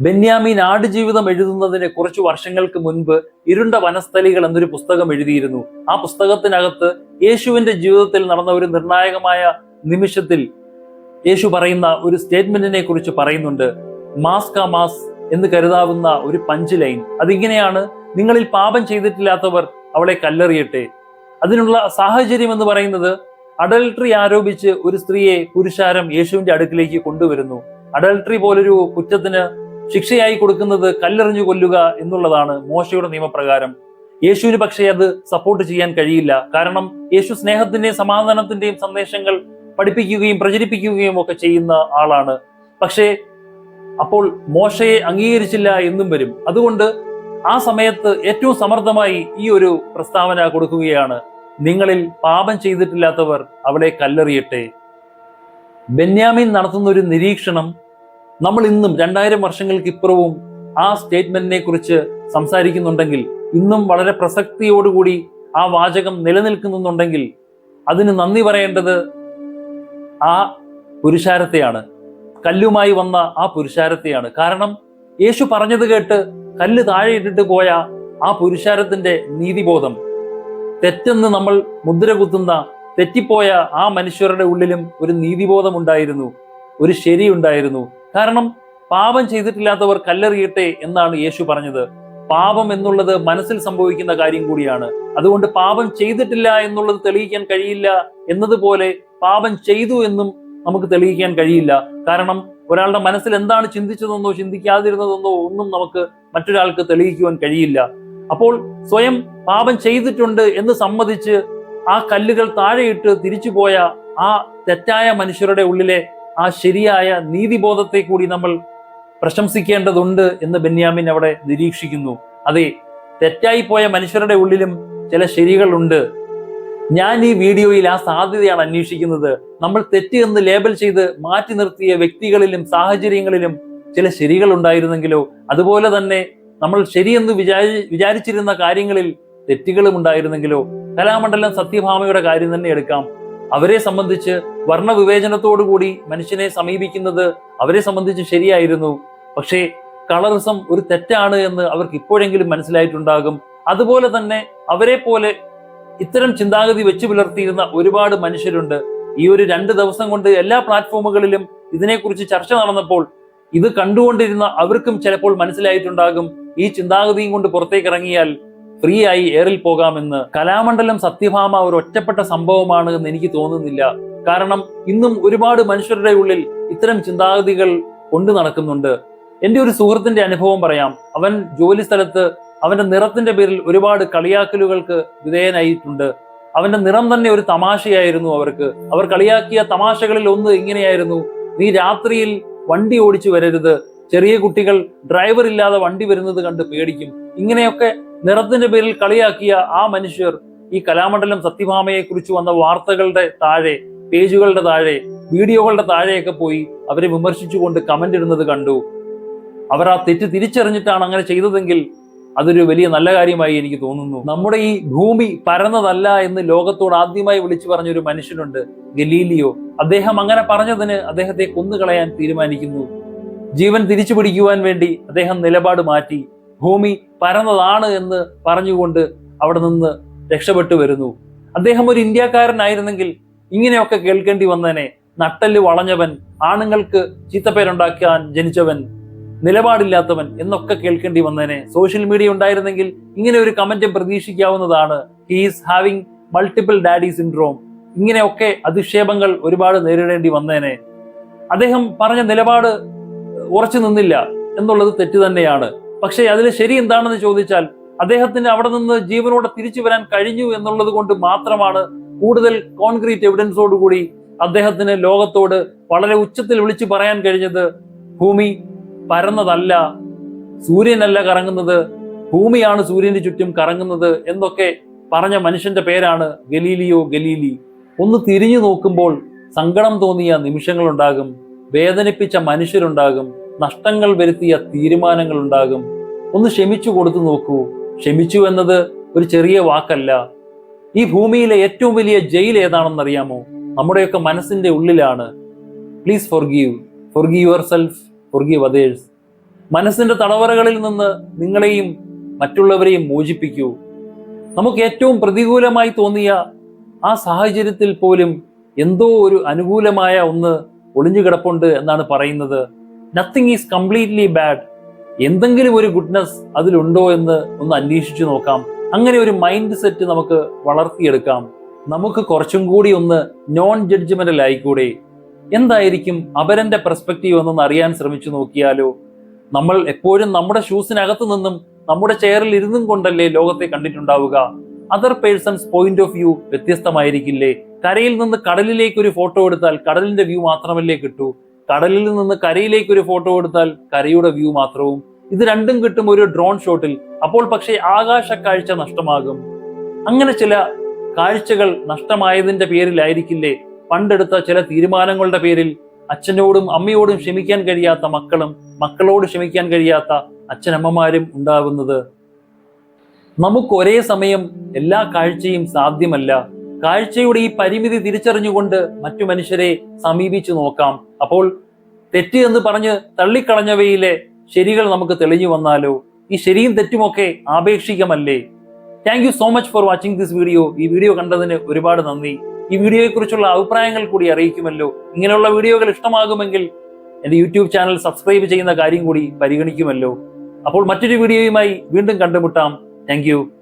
ബെന്യാമീൻ ആടുജീവിതം എഴുതുന്നതിന് കുറച്ചു വർഷങ്ങൾക്ക് മുൻപ് ഇരുണ്ട വനസ്ഥലികൾ എന്നൊരു പുസ്തകം എഴുതിയിരുന്നു. ആ പുസ്തകത്തിനകത്ത് യേശുവിന്റെ ജീവിതത്തിൽ നടന്ന ഒരു നിർണായകമായ നിമിഷത്തിൽ യേശു പറയുന്ന ഒരു സ്റ്റേറ്റ്മെന്റിനെ കുറിച്ച് പറയുന്നുണ്ട്. മാസ് കാ മാസ് എന്ന് കരുതാവുന്ന ഒരു പഞ്ച് ലൈൻ. അതിങ്ങനെയാണ് നിങ്ങളിൽ പാപം ചെയ്തിട്ടില്ലാത്തവർ അവളെ കല്ലെറിയട്ടെ അതിനുള്ള സാഹചര്യം എന്ന് പറയുന്നത് അഡൽട്ടറി ആരോപിച്ച് ഒരു സ്ത്രീയെ പുരുഷാരം യേശുവിന്റെ അടുക്കിലേക്ക് കൊണ്ടുവരുന്നു. അഡൽട്ടറി പോലൊരു കുറ്റത്തിന് ശിക്ഷയായി കൊടുക്കുന്നത് കല്ലെറിഞ്ഞു കൊല്ലുക എന്നുള്ളതാണ് മോശയുടെ നിയമപ്രകാരം. യേശുവിന് പക്ഷേ അത് സപ്പോർട്ട് ചെയ്യാൻ കഴിയില്ല. കാരണം യേശു സ്നേഹത്തിന്റെയും സമാധാനത്തിന്റെയും സന്ദേശങ്ങൾ പഠിപ്പിക്കുകയും പ്രചരിപ്പിക്കുകയും ഒക്കെ ചെയ്യുന്ന ആളാണ്. പക്ഷേ അപ്പോൾ മോശയെ അംഗീകരിച്ചില്ല എന്നും വരും. അതുകൊണ്ട് ആ സമയത്ത് ഏറ്റവും സമർത്ഥമായി ഈ ഒരു പ്രസ്താവന കൊടുക്കുകയാണ്. നിങ്ങളിൽ പാപം ചെയ്തിട്ടില്ലാത്തവർ അവളെ കല്ലെറിയട്ടെ. ബെന്യാമിൻ നടത്തുന്ന ഒരു നിരീക്ഷണം നമ്മൾ ഇന്നും രണ്ടായിരം വർഷങ്ങൾക്ക് ഇപ്പുറവും ആ സ്റ്റേറ്റ്മെന്റിനെ കുറിച്ച് സംസാരിക്കുന്നുണ്ടെങ്കിൽ ഇന്നും വളരെ പ്രസക്തിയോടുകൂടി ആ വാചകം നിലനിൽക്കുന്നുണ്ടെങ്കിൽ അതിന് നന്ദി പറയേണ്ടത് ആ പുരുഷാരത്തെയാണ്. കല്ലുമായി വന്ന ആ പുരുഷാരത്തെയാണ്. കാരണം യേശു പറഞ്ഞത് കേട്ട് കല്ല് താഴെ ഇട്ടിട്ട് പോയ ആ പുരുഷാരത്തിന്റെ നീതിബോധം തെറ്റെന്ന് നമ്മൾ മുദ്ര കുത്തുന്ന തെറ്റിപ്പോയ ആ മനുഷ്യരുടെ ഉള്ളിലും ഒരു നീതിബോധം ഉണ്ടായിരുന്നു ഒരു ശരിയുണ്ടായിരുന്നു. കാരണം പാപം ചെയ്തിട്ടില്ലാത്തവർ കല്ലെറിയട്ടെ എന്നാണ് യേശു പറഞ്ഞത്. പാപം എന്നുള്ളത് മനസ്സിൽ സംഭവിക്കുന്ന കാര്യം കൂടിയാണ്. അതുകൊണ്ട് പാപം ചെയ്തിട്ടില്ല എന്നുള്ളത് തെളിയിക്കാൻ കഴിയില്ല എന്നതുപോലെ പാപം ചെയ്തു എന്നും നമുക്ക് തെളിയിക്കാൻ കഴിയില്ല. കാരണം ഒരാളുടെ മനസ്സിൽ എന്താണ് ചിന്തിച്ചതെന്നോ ചിന്തിക്കാതിരുന്നതെന്നോ ഒന്നും നമുക്ക് മറ്റൊരാൾക്ക് തെളിയിക്കുവാൻ കഴിയില്ല. അപ്പോൾ സ്വയം പാപം ചെയ്തിട്ടുണ്ട് എന്ന് സമ്മതിച്ച് ആ കല്ലുകൾ താഴെയിട്ട് തിരിച്ചുപോയ ആ തെറ്റായ മനുഷ്യരുടെ ഉള്ളിലെ ആ ശരിയായ നീതിബോധത്തെ കൂടി നമ്മൾ പ്രശംസിക്കേണ്ടതുണ്ട് എന്ന് ബെന്യാമിൻ അവിടെ നിരീക്ഷിക്കുന്നു. അതെ തെറ്റായി പോയ മനുഷ്യരുടെ ഉള്ളിലും ചില ശരികളുണ്ട്. ഞാൻ ഈ വീഡിയോയിൽ ആ സാധ്യതയാണ് അന്വേഷിക്കുന്നത്. നമ്മൾ തെറ്റ് എന്ന് ലേബൽ ചെയ്ത് മാറ്റി നിർത്തിയ വ്യക്തികളിലും സാഹചര്യങ്ങളിലും ചില ശരികൾ ഉണ്ടായിരുന്നെങ്കിലോ അതുപോലെ തന്നെ നമ്മൾ ശരിയെന്ന് വിചാരി വിചാരിച്ചിരുന്ന കാര്യങ്ങളിൽ തെറ്റുകളും ഉണ്ടായിരുന്നെങ്കിലോ കലാമണ്ഡലം സത്യഭാമയുടെ കാര്യം തന്നെ എടുക്കാം. അവരെ സംബന്ധിച്ച് വർണവിവേചനത്തോടുകൂടി മനുഷ്യനെ സമീപിക്കുന്നത് അവരെ സംബന്ധിച്ച് ശരിയായിരുന്നു. പക്ഷേ കളറിസം ഒരു തെറ്റാണ് എന്ന് അവർക്ക് ഇപ്പോഴെങ്കിലും മനസ്സിലായിട്ടുണ്ടാകും. അതുപോലെ തന്നെ അവരെ പോലെ ഇത്തരം ചിന്താഗതി വെച്ചു പുലർത്തിയിരുന്ന ഒരുപാട് മനുഷ്യരുണ്ട്. ഈ ഒരു രണ്ട് ദിവസം കൊണ്ട് എല്ലാ പ്ലാറ്റ്ഫോമുകളിലും ഇതിനെക്കുറിച്ച് ചർച്ച നടന്നപ്പോൾ ഇത് കണ്ടുകൊണ്ടിരുന്ന അവർക്കും ചിലപ്പോൾ മനസ്സിലായിട്ടുണ്ടാകും. ഈ ചിന്താഗതിയും കൊണ്ട് പുറത്തേക്ക് ഇറങ്ങിയാൽ ഫ്രീ ആയി എയറിൽ പോകാമെന്ന് കലാമണ്ഡലം സത്യഭാമ ഒരു ഒറ്റപ്പെട്ട സംഭവമാണ് എന്ന് എനിക്ക് തോന്നുന്നില്ല. കാരണം ഇന്നും ഒരുപാട് മനുഷ്യരുടെ ഉള്ളിൽ ഇത്തരം ചിന്താഗതികൾ കൊണ്ടു നടക്കുന്നുണ്ട്. എന്റെ ഒരു സുഹൃത്തിന്റെ അനുഭവം പറയാം. അവൻ ജോലി സ്ഥലത്ത് അവന്റെ നിറത്തിന്റെ പേരിൽ ഒരുപാട് കളിയാക്കലുകൾക്ക് വിധേയനായിട്ടുണ്ട്. അവന്റെ നിറം തന്നെ ഒരു തമാശയായിരുന്നു അവർക്ക്. അവർ കളിയാക്കിയ തമാശകളിൽ ഒന്ന് ഇങ്ങനെയായിരുന്നു. നീ രാത്രിയിൽ വണ്ടി ഓടിച്ചു വരരുത്. ചെറിയ കുട്ടികൾ ഡ്രൈവർ ഇല്ലാതെ വണ്ടി വരുന്നത് കണ്ട് പേടിക്കും. ഇങ്ങനെയൊക്കെ നിറത്തിന്റെ പേരിൽ കളിയാക്കിയ ആ മനുഷ്യർ ഈ കലാമണ്ഡലം സത്യഭാമയെ കുറിച്ച് വന്ന വാർത്തകളുടെ താഴെ പേജുകളുടെ താഴെ വീഡിയോകളുടെ താഴെയൊക്കെ പോയി അവരെ വിമർശിച്ചുകൊണ്ട് കമന്റ് ഇടുന്നത് കണ്ടു. അവർ ആ തെറ്റ് തിരിച്ചറിഞ്ഞിട്ടാണ് അങ്ങനെ ചെയ്തതെങ്കിൽ അതൊരു വലിയ നല്ല കാര്യമായി എനിക്ക് തോന്നുന്നു. നമ്മുടെ ഈ ഭൂമി പരന്നതല്ല എന്ന് ലോകത്തോട് ആദ്യമായി വിളിച്ചു പറഞ്ഞ ഒരു മനുഷ്യനുണ്ട് ഗലീലിയോ. അദ്ദേഹം അങ്ങനെ പറഞ്ഞതിന് അദ്ദേഹത്തെ കൊന്നുകളയാൻ തീരുമാനിക്കുന്നു. ജീവൻ തിരിച്ചു പിടിക്കുവാൻ വേണ്ടി അദ്ദേഹം നിലപാട് മാറ്റി. ഭൂമി പരന്നതാണ് എന്ന് പറഞ്ഞുകൊണ്ട് അവിടെ നിന്ന് രക്ഷപ്പെട്ടു വരുന്നു. അദ്ദേഹം ഒരു ഇന്ത്യക്കാരനായിരുന്നെങ്കിൽ ഇങ്ങനെയൊക്കെ കേൾക്കേണ്ടി വന്നേനെ. നട്ടൽ വളഞ്ഞവൻ ആണുങ്ങൾക്ക് ചീത്തപ്പേരുണ്ടാക്കാൻ ജനിച്ചവൻ നിലപാടില്ലാത്തവൻ എന്നൊക്കെ കേൾക്കേണ്ടി വന്നേനെ. സോഷ്യൽ മീഡിയ ഉണ്ടായിരുന്നെങ്കിൽ ഇങ്ങനെ ഒരു കമന്റും പ്രതീക്ഷിക്കാവുന്നതാണ്. He's having multiple daddy syndrome ഇങ്ങനെയൊക്കെ അധിക്ഷേപങ്ങൾ ഒരുപാട് നേരിടേണ്ടി വന്നേനെ. അദ്ദേഹം പറഞ്ഞ നിലപാട് ഉറച്ചു നിന്നില്ല എന്നുള്ളത് തെറ്റ് തന്നെയാണ്. പക്ഷേ അതിൽ ശരി എന്താണെന്ന് ചോദിച്ചാൽ അദ്ദേഹത്തിന് അവിടെ നിന്ന് ജീവനോടെ തിരിച്ചു വരാൻ കഴിഞ്ഞു എന്നുള്ളത് കൊണ്ട് മാത്രമാണ് കൂടുതൽ കോൺക്രീറ്റ് എവിഡൻസോടുകൂടി അദ്ദേഹത്തിന് ലോകത്തോട് വളരെ ഉച്ചത്തിൽ വിളിച്ചു പറയാൻ കഴിഞ്ഞത് ഭൂമി പരന്നതല്ല സൂര്യനല്ല കറങ്ങുന്നത് ഭൂമിയാണ് സൂര്യന് ചുറ്റും കറങ്ങുന്നത് എന്നൊക്കെ പറഞ്ഞ മനുഷ്യന്റെ പേരാണ് ഗലീലിയോ ഗലീലി. ഒന്ന് തിരിഞ്ഞു നോക്കുമ്പോൾ സങ്കടം തോന്നിയ നിമിഷങ്ങളുണ്ടാകും. വേദനിപ്പിച്ച മനുഷ്യരുണ്ടാകും നഷ്ടങ്ങൾ വരുത്തിയ തീരുമാനങ്ങൾ ഉണ്ടാകും ഒന്ന് ക്ഷമിച്ചു കൊടുത്തു നോക്കൂ. ക്ഷമിച്ചു എന്നത് ഒരു ചെറിയ വാക്കല്ല. ഈ ഭൂമിയിലെ ഏറ്റവും വലിയ ജയിൽ ഏതാണെന്നറിയാമോ? നമ്മുടെയൊക്കെ മനസ്സിന്റെ ഉള്ളിലാണ്. Please forgive forgive yourself forgive others മനസ്സിന്റെ തടവറകളിൽ നിന്ന് നിങ്ങളെയും മറ്റുള്ളവരെയും മോചിപ്പിക്കൂ. നമുക്ക് ഏറ്റവും പ്രതികൂലമായി തോന്നിയ ആ സാഹചര്യത്തിൽ പോലും എന്തോ ഒരു അനുകൂലമായ ഒന്ന് ഒളിഞ്ഞു കിടപ്പുണ്ട് എന്നാണ് പറയുന്നത്. നത്തിങ് ഈസ് കംപ്ലീറ്റ്ലി ബാഡ് എന്തെങ്കിലും ഒരു ഗുഡ്നെസ് അതിലുണ്ടോ എന്ന് ഒന്ന് അന്വേഷിച്ചു നോക്കാം. അങ്ങനെ ഒരു മൈൻഡ് സെറ്റ് നമുക്ക് വളർത്തിയെടുക്കാം. നമുക്ക് കുറച്ചും കൂടി ഒന്ന് നോൺ ജഡ്ജ്മെന്റൽ ആയിക്കൂടെ? എന്തായിരിക്കും അപരന്റെ പെർസ്പെക്റ്റീവ് എന്നൊന്ന് അറിയാൻ ശ്രമിച്ചു നോക്കിയാലോ? നമ്മൾ എപ്പോഴും നമ്മുടെ ഷൂസിനകത്ത് നിന്നും നമ്മുടെ ചെയറിൽ ഇരുന്നും കൊണ്ടല്ലേ ലോകത്തെ കണ്ടിട്ടുണ്ടാവുക? Other persons point of view വ്യത്യസ്തമായിരിക്കില്ലേ? കരയിൽ നിന്ന് കടലിലേക്ക് ഒരു ഫോട്ടോ എടുത്താൽ കടലിന്റെ വ്യൂ മാത്രമല്ലേ കിട്ടൂ? കടലിൽ നിന്ന് കരയിലേക്ക് ഒരു ഫോട്ടോ എടുത്താൽ കരയുടെ വ്യൂ മാത്രവും. ഇത് രണ്ടും കിട്ടും ഒരു ഡ്രോൺ ഷോട്ടിൽ അപ്പോൾ പക്ഷേ ആകാശ കാഴ്ച നഷ്ടമാകും. അങ്ങനെ ചില കാഴ്ചകൾ നഷ്ടമായതിന്റെ പേരിലായിരിക്കില്ലേ? പണ്ടെടുത്ത ചില തീരുമാനങ്ങളുടെ പേരിൽ അച്ഛനോടും അമ്മയോടും ക്ഷമിക്കാൻ കഴിയാത്ത മക്കളും മക്കളോട് ക്ഷമിക്കാൻ കഴിയാത്ത അച്ഛനമ്മമാരും ഉണ്ടാകുന്നത്. നമുക്ക് ഒരേ സമയം എല്ലാ കാഴ്ചയും സാധ്യമല്ല. കാഴ്ചയുടെ ഈ പരിമിതി തിരിച്ചറിഞ്ഞുകൊണ്ട് മറ്റു മനുഷ്യരെ സമീപിച്ചു നോക്കാം. അപ്പോൾ തെറ്റ് എന്ന് പറഞ്ഞ് തള്ളിക്കളഞ്ഞവയിലെ ശരികൾ നമുക്ക് തെളിഞ്ഞു വന്നാലോ? ഈ ശരിയും തെറ്റുമൊക്കെ ആപേക്ഷികമല്ലേ? Thank you so much for watching this video ഈ വീഡിയോ കണ്ടതിന് ഒരുപാട് നന്ദി. ഈ വീഡിയോയെ കുറിച്ചുള്ള അഭിപ്രായങ്ങൾ കൂടി അറിയിക്കുമല്ലോ. ഇങ്ങനെയുള്ള വീഡിയോകൾ ഇഷ്ടമാകുമെങ്കിൽ എന്റെ യൂട്യൂബ് ചാനൽ സബ്സ്ക്രൈബ് ചെയ്യുന്ന കാര്യം കൂടി പരിഗണിക്കുമല്ലോ. അപ്പോൾ മറ്റൊരു വീഡിയോയുമായി വീണ്ടും കണ്ടുമുട്ടാം. താങ്ക്